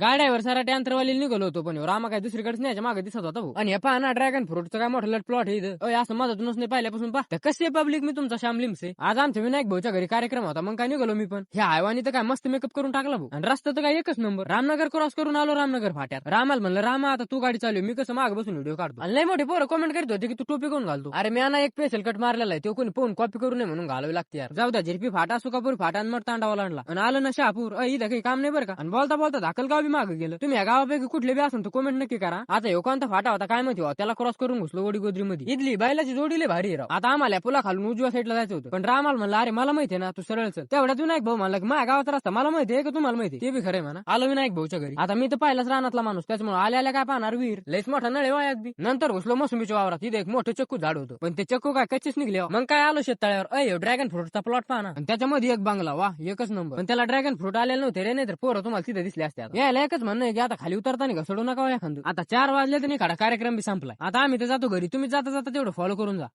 गाड्यावर सारा टँथरवाली निघालो होतो पण ह्यो रामा काय दुसरीकडे न्यायच्या मागे दिसत होता भाऊ. आणि हे पहा ना ड्रॅगन फ्रूटचं काय मोठं प्लॉट आहे इथं. अय, असं मधातूनच नाही पाहिल्यापासून पहा. तर कसे पब्लिक मी तुमचा श्याम लिमसे? आज आमच्या विनायक भाऊच्या घरी कार्यक्रम होता मग काय निघालो मी पण? ह्या आयवानी तर काय मस्त मेकअप करून टाकला भाऊ. आणि रस्ता तर काय एकच नंबर रामनगर क्रॉस करून आलो रामनगर फाट्यात. रामाला म्हणलं रामा आता तू गाडी चालू मी कसं माग बसून व्हिडिओ काढतो. आणि लय मोठे पोरं कमेंट करत होते की तू टोपी कोण घालतो? अरे मी ना एक पेशल कट मारलेला आहे तो कोणी फोन कॉपी करू नये म्हणून घालावी लागते यार. जाऊ द्या झिरपी फाटा सुकापूर फाटा आणि तांडावा लागला आणि आलं ना शहापूर. इथं काही काम नाही बरं का? आणि बोलता बोलता धाकलगाव बी मागे गेलं. तुम्ही या गावापैकी कुठले बी असून तर कमेंट नक्की करा. आता ह्यो कोणता फाटा होता काय माहिती हो, त्याला क्रॉस करून घुसलो गोडी गोदरी मध्ये इथली बैलाची जोडी लय भारी राव. आता आम्हाला पुला खालून उजव्या साईडला जायचं होतं. पण रामाला म्हणलं अरे मला माहिती ना तू सरळ चल. तेवढ्यात विनायक भाऊ म्हणला की माझ्या गावात रस्ता मला माहिती आहे का? तुम्हाला माहिती ते बी खरंय म्हणा. आलो विनायक भाऊच्या घरी. आता मी तर पाहिलाच रानातला माणूस त्याच्यामुळे आल्या आल्या काय पाहणार वीर लयच मोठा नळे वायात हो बी. नंतर घुसलो मोसंबीच्या वावरात. तिथे एक मोठं चक्कू झाड होतं. पण ते चक्कू काय कच्चेच निघले हो. मग काय आलो शेततळ्यावर? अय ड्रॅगन फ्रूटचा प्लॉट पाहा आणि त्याच्यामध्ये एक बंगला वा एकच नंबर पण त्याला ड्रॅगन फ्रूट आलेलं नव्हते रे नाही तर पोरं तुम्हाला तिथे दिसले असते आता. एकच म्हणणं आहे की आता खाली उतरताना घसडू नका हो एखादं. आता चार वाजले तरी खडा काढा कार्यक्रम बी संपलाय. आता आम्ही तर जातो घरी. तुम्ही जाता जाता तेवढं फॉलो करून जा.